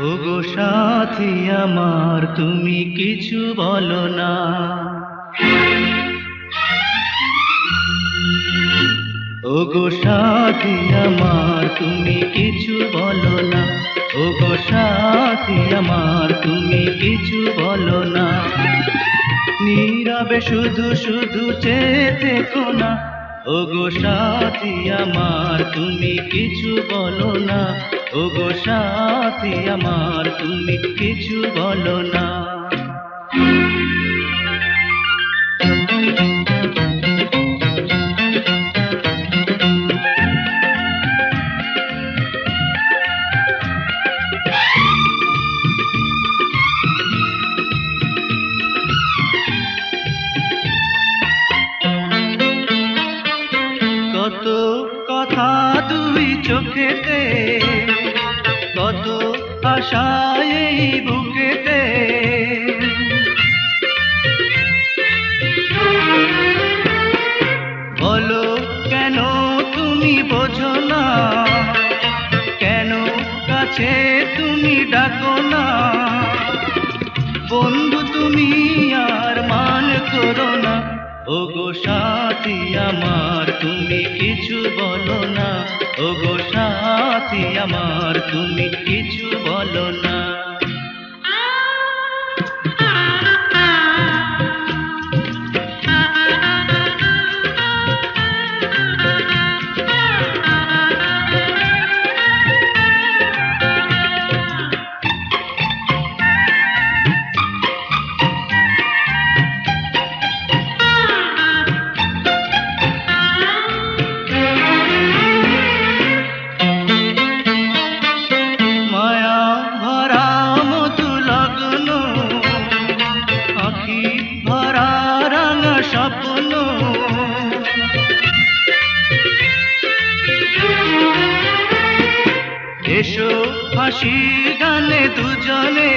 ওগো সাথী আমার, তুমি কিছু বলো না। ওগো সাথী আমার, তুমি কিছু বলো না। ওগো সাথী আমার, তুমি কিছু বলো না। নীরবে শুধু শুধু চেয়ে না। ওগো সাথী আমার, তুমি কিছু বলো না। ও গো সাথী আমার, তুমি কিছু বলো না। চোখেতে, কত আশায় বুকেতে। বলো কেন তুমি বোঝো না? কেন কাছে তুমি ডাকো না? বন্ধু তুমি আর মান করো ওগো সাথী আমার তুমি কিছু বলো না। ওগো সাথী আমার তুমি কিছু বলো না। এসো হাসি গানে দুজনে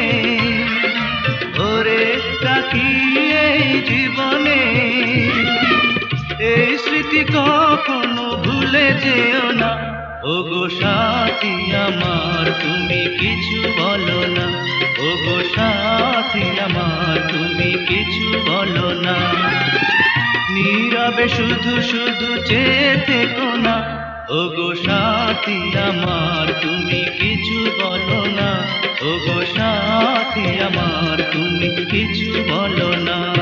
ওরে এই জীবনে। এই স্মৃতি কখনো ভুলে যেও না। ওগো সাথী আমার, তুমি কিছু বলো না। ওগো সাথী আমার, তুমি কিছু বলো না। নীরবে শুধু শুধু চেয়ে থেকো না। ওগো সাথী আমার তুমি কিছু বলো না। ওগো সাথী আমার তুমি কিছু বলো না।